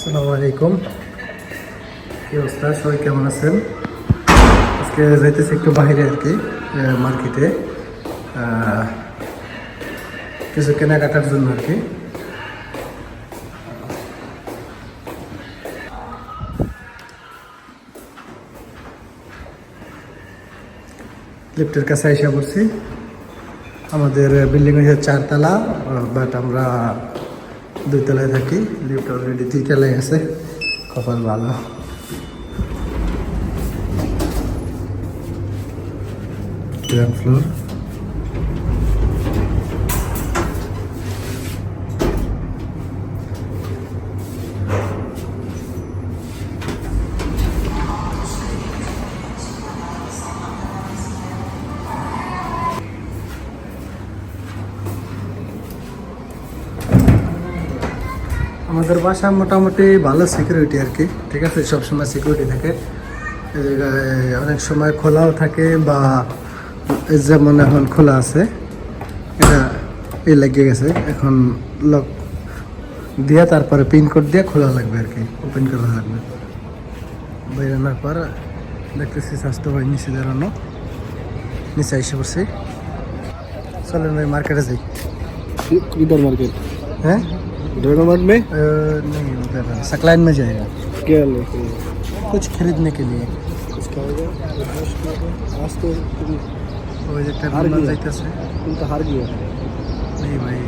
আসসালামু আলাইকুম। কি অবস্থা? সবাই কেমন আছেন? আজকে যাইতেছি একটু বাইরে আর কি মার্কেটে। কিছু কেনাকাটার জন্য আর কি। লিফটের কাছে এসে পড়ছি। আমাদের বিল্ডিং হচ্ছে চারতলা, বাট আমরা দুই তলায় থাকি লিফট অলরেডি দুই তলায় আছে কপাল ভালো গ্রাউন্ড ফ্লোর আমাদের বাসা মোটামুটি ভালো সিকিউরিটি আর কি ঠিক আছে? সবসময় সিকিউরিটি থাকে। অনেক সময় খোলাও থাকে বা যেমন এখন খোলা আছে এটা এই লাগিয়ে গেছে। এখন লক দিয়ে তারপরে পিনকোড দিয়ে খোলা লাগবে আর কি ওপেন করা লাগবে। বেরোনার পর দেখতেছি স্বাস্থ্য ভাই নিচে দাঁড়ানো নিচে এসে পড়ছি। চলেন ভাই মার্কেটে যাই। মার্কেট হ্যাঁ? दोनों में? नहीं उधर सकलाइन में जाएगा। क्या लेके कुछ खरीदने के लिए। आज तो तुम तो हार गया। नहीं भाई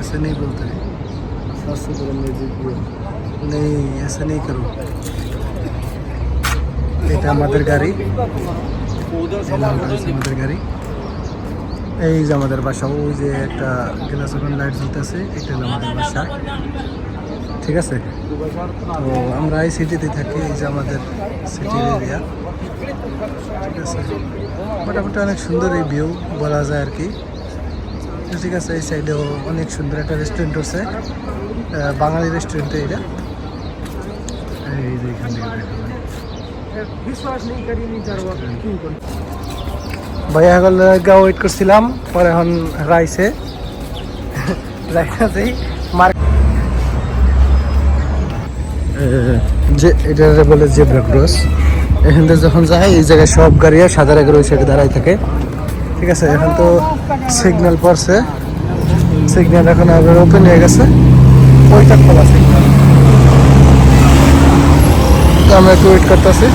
ऐसा नहीं बोलते। तो नहीं ऐसा नहीं करो। मदर गारी मदर गारी এই যে আমাদের বাসা, ওই যে একটা গ্লাস ওখানে লাইট জ্বলতেছে, এটা আমাদের বাসা। ঠিক আছে? তো আমরা এই সিটিতে থাকি, এই যে আমাদের সিটির এরিয়া ঠিক আছে? মোটামুটি অনেক সুন্দর এই ভিউ বলা যায় আর কি। ঠিক আছে, এই সাইডেও অনেক সুন্দর একটা রেস্টুরেন্ট আছে। বাঙালি রেস্টুরেন্টে এটা। এই যে এখান থেকে দেখা। ভাইয়া হল গা ওয়েট করছিলাম, পরে এখন রাইছে। রাইছে মার যে এটা বলে জেব্রা ক্রস এখান থেকে যখন যায়, এই জায়গায় সব গাড়ি সাদা রেখে ওই সাইডে থাকে। ঠিক আছে, এখন তো সিগন্যাল পড়ছে। সিগন্যাল এখন আবার ওপেন হয়ে গেছে। ওইটা খোলা সিগন্যাল আমরা একটু ওয়েট করতেছি।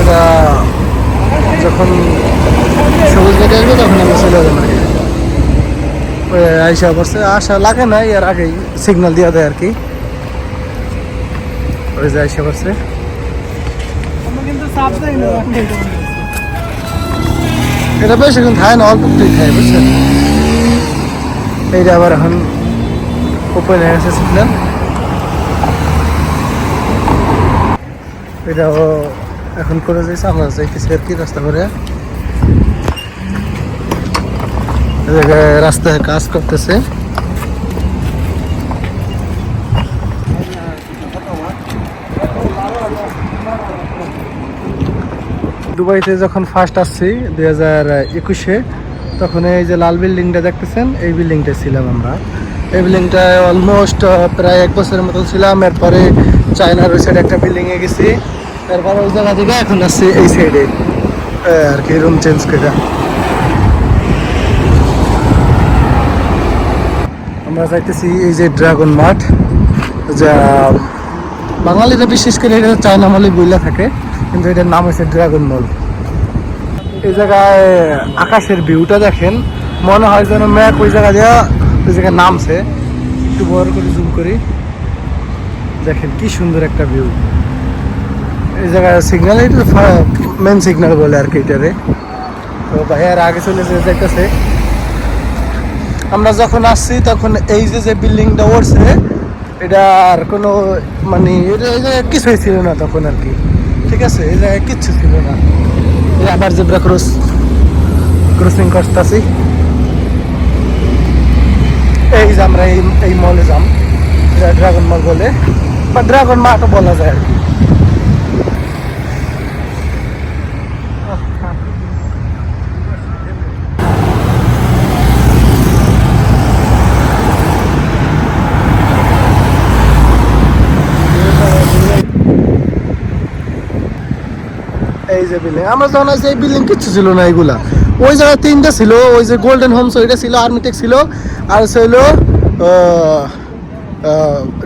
এটা যখন সবুজ লেগে আসবে তখন আমরা চলে যাব। আর আইসা পড়ছে। আশা লাগে না এর আগেই সিগন্যাল দিয়ে দেয় আর কি। ওই যে আইসা পড়ছে। এটা বেশ এখন খায় না অল্প একটুই খায় বুঝছেন? এইটা আবার এখন ওপেন হয়ে গেছে সিগন্যাল এটাও এখন করে যাইছে আমরা যাইতেছি আর কি রাস্তা করে এই জায়গায় রাস্তায় কাজ করতেছে। দুবাইতে যখন ফার্স্ট আসছি, দুই হাজার একুশে, তখন এই যে লাল বিল্ডিংটা দেখতেছেন, এই বিল্ডিংটা ছিলাম আমরা। এই বিল্ডিংটা অলমোস্ট প্রায় এক বছরের মতো ছিলাম। এরপরে চায়নার ওই সাইডে একটা বিল্ডিংয়ে গেছি। এরপরে ওই জায়গা থেকে এখন আসছি এই সাইডে আর কি রুম চেঞ্জ করে। আমরা চাইতেছি এই যে ড্রাগন মাঠ, যা বাঙালিরা বিশেষ করে এটা চায়না মলে বইলা থাকে, কিন্তু এটার নাম হচ্ছে ড্রাগন মল। এই জায়গায় আকাশের ভিউটা দেখেন, মনে হয় যেন ম্যাপ ওই জায়গা দেওয়া ওই জায়গায় নামছে। একটু বড় করে জুম করি। দেখেন কি সুন্দর একটা ভিউ এই জায়গায় সিগন্যাল এটা মেন সিগন্যাল বলে আর কি এটারে। তো ভাইয়ার আগে চলে যে দেখতেছে আমরা যখন আসছি, তখন এই যে যে বিল্ডিংটা উঠছে এটা আর কোনো মানে কিছুই ছিল না তখন আর কি। ঠিক আছে? এই জায়গায় কিচ্ছু ছিল না। আবার জেব্রা ক্রস ক্রসিং করতেছি। এই যে আমরা এই এই মলে যাম ড্রাগন মল বলে। বা ড্রাগন মাঠও বলা যায় আর কি। এই যে বিল্ডিং আমরা যখন আসি এই বিল্ডিং কিচ্ছু ছিল না এইগুলা ওই জায়গায় তিনটা ছিল ওই যে গোল্ডেন হোমস ওইটা ছিল আর্মিটেক ছিল আর ছিল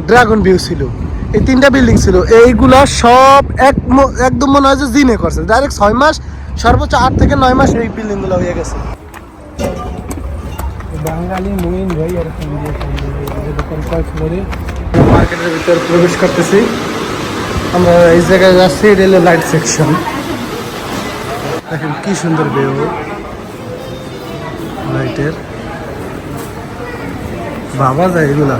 ড্রাগন ভিউ ছিল। এই তিনটা বিল্ডিং ছিল। এইগুলা সব এক একদম মনে হয় যে জিনে করছে। ডাইরেক্ট ছয় মাস সর্বোচ্চ আট থেকে নয় মাস এই বিল্ডিংগুলো হয়ে গেছে। বাঙালি মুইন ভাই ফ্লোরে মার্কেটের ভিতরে প্রবেশ করতেছি। আমরা এই জায়গায় যাচ্ছি রেল লাইট সেকশন দেখেন কি সুন্দর বেউ লাইটের বাবা যায় এগুলা।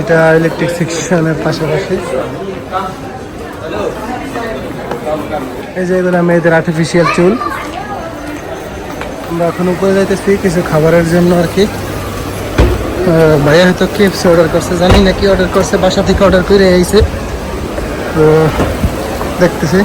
এটা ইলেকট্রিক সেকশনের পাশাপাশি। এই যে এগুলো মেয়েদের আর্টিফিশিয়াল চুল। আমরা এখন উপরে যাইতেছি কিছু খাবারের জন্য আর কি। ভাইয়া হয়তো কেপসি অর্ডার করছে। জানি না কি অর্ডার করছে। বাসা থেকে অর্ডার করে আইছে। তো দেখতেছি।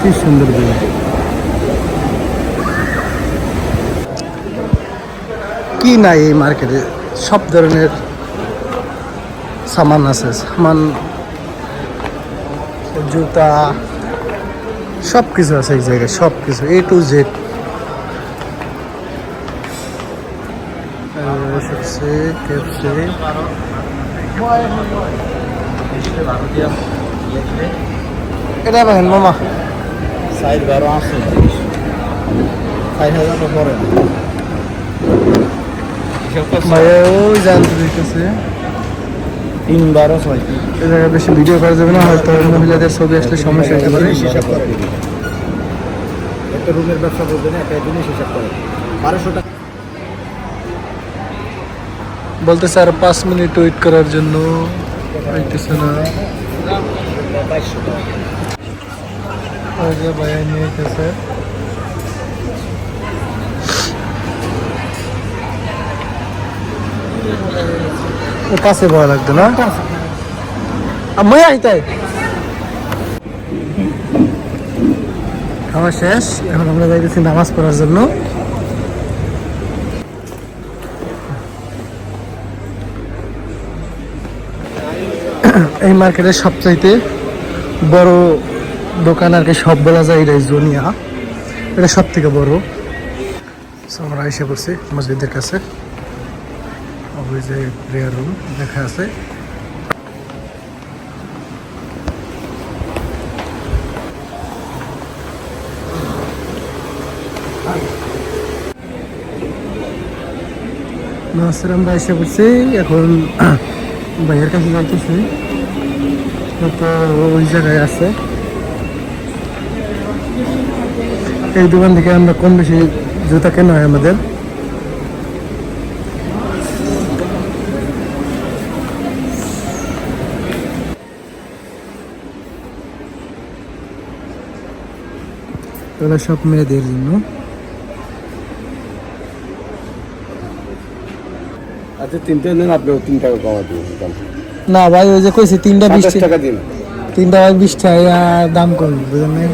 কি সুন্দর কি নাই এই মার্কেটে সব ধরনের সামান আছে। সামান জুতা সব কিছু আছে এই জায়গায় সব কিছু এ টু জেড এটা দেখেন মামা। সাইড বারো আসে ষাট হাজার পরে। ভাইয়া ওই জানতে দিতেছে তিন বারো ছয়। এ জায়গায় বেশি ভিডিও করা যাবে না হয়তো মহিলাদের ছবি আসলে সমস্যা হতে পারে। হিসাব করে একটা রুমের ব্যবসা করবে না একটা জিনিস হিসাব করে। বারোশো টাকা। বলতেছে আর পাঁচ মিনিট ওয়েট করার জন্য হইতেছে না। ভাইয়া নিয়ে কাছে ভয় লাগতো না? আমি আইতাই খাওয়া শেষ, এখন আমরা যাইতেছি নামাজ পড়ার জন্য। এই মার্কেটের সবচাইতে বড় দোকান আর কি সব বলা যায় এটাই জোনিয়া। এটা সব থেকে বড় আমরা এসে পড়ছি মসজিদের কাছে। ওই যে প্রেয়ার রুম দেখা আছে। নাসের, আমরা এসে পড়ছি। এখন ভাইয়ের কাছে যাইতেছি। তো ওই জায়গায় আছে। এই দোকান থেকে আমরা কম বেশি জুতা কেনা হয় আমাদের। এগুলো সব মেয়েদের জন্য। আচ্ছা তিনটে নেন আপনি তিন টাকা কমা দিবেন না ভাই ওই যে কইছি তিনটা বিশ টাকা দিন। তিনটা ভাই বিশ টাকা দাম কম বুঝলেন ভাই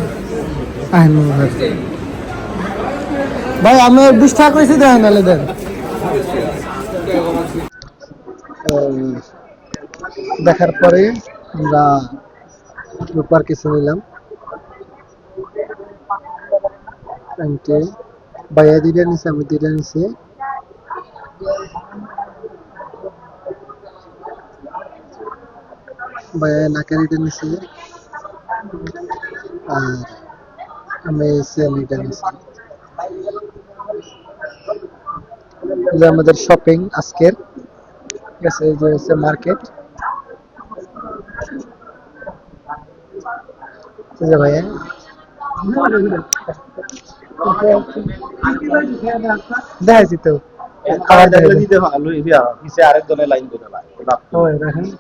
ভাই আমি বিশ টাকা কইছি দেন নাহলে দেন। দেখার পরে আমরা রূপার কিছু নিলাম। প্যান্টে ভাইয়া দুইটা নিছে আমি দুইটা নিছি ভাইয়া নাকের এটা নিছে আর আমি সেলিটা নিছি এই যে আমাদের শপিং আজকের ঠিক আছে এই যে হচ্ছে মার্কেট এই যে ভাইয়া जायचं काय लागलं तिथे आलो हिचे आरग दोन लाईन दोन लागतो होय राहील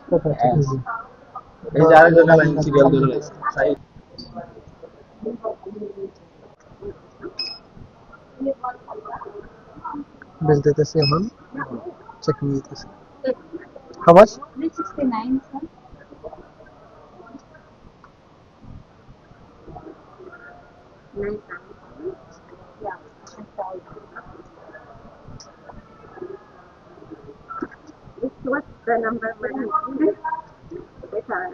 हिचे आरग दोन लाईन सिरियल दोन लाईन साईड मिलते तसे हम चटनी तसे how much 369 sir. Nice. The number one is it's our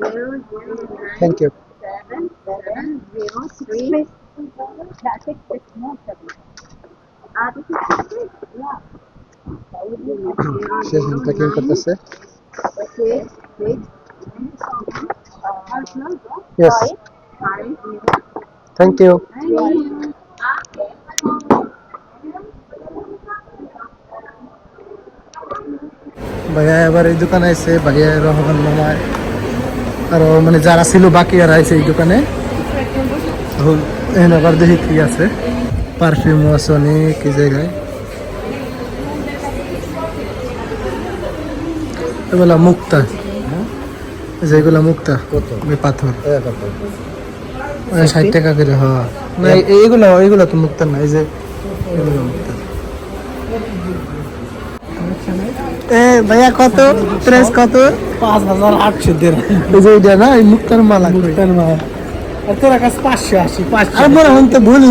zero zero nine thank you seven seven zero three. That's it. It's not seven. Ah, this is six. Yeah. Say packing করতেছে Six, six. Yes Five, five, ভাইয়া এবার এই দোকানে আছে ভাইয়া রহমান মামা। আরও মানে যারা ছিল বাকি আর আছে এই দোকানে। এখন আবার দেখি কি আছে। পারফিউমও আছে অনেক জায়গায়। এগুলা মুক্তা। এই যে এগুলা মুক্তা পাথর? ওই ষাট টাকা করে হ না এইগুলো এইগুলো তো মুক্তা না এই যে এগুলো মুক্তা। এ ভাইয়া কত? প্রেস কত? পাঁচ হাজার আটশো দেড়। যে এটা না এই মুক্তার মালা মুক্তার মালা। ভুল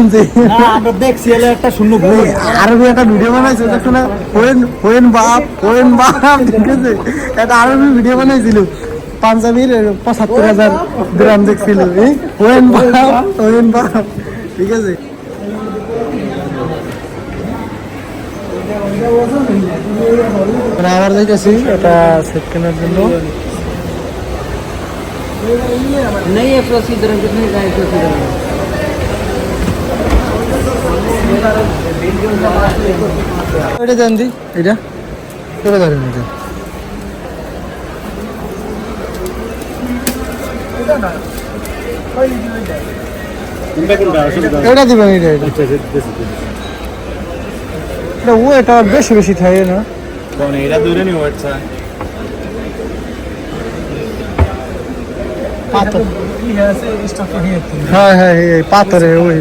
আরবি একটা ভিডিও বানাইছে বাপ বাপ একটা আরবি ভিডিও বানাইছিল। পাঞ্জাবির পঁচাত্তর হাজার গ্রাম দেখছিল। ঠিক আছে তারপরে আবার যাইতেছি এটা সেট কেনার জন্য। এটা দেন দি এটা। এটা ধরেন এটা। এটা দিবেন এটা এটা। আচ্ছা, আচ্ছা, ও এটা বেশি বেশি থাকে না। এটা দূরে নি ওঠা পাথর হ্যাঁ হ্যাঁ এই পাথরে ওই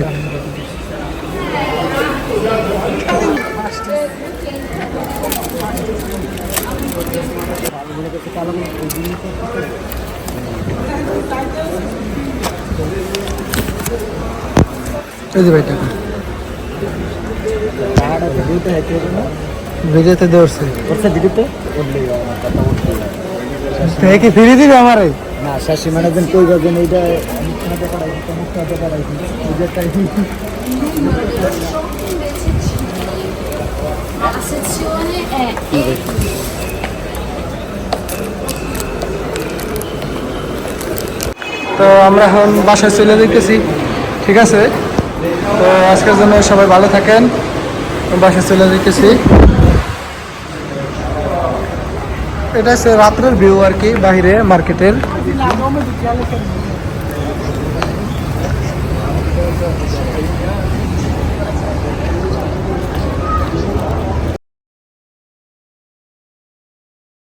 এই যে ভাই টাকা ভিডিওতে দৌড়ছে তুই কি ফিরে দিবি আমারে? না শাশি মানে দিন কই এইটা তো আমরা এখন বাসায় চলে যেতেছি ঠিক আছে? তো আজকের জন্য সবাই ভালো থাকেন। বাসায় চলে যেতেছি এটা হচ্ছে রাত্রের ভিউ আর কি বাইরে মার্কেটের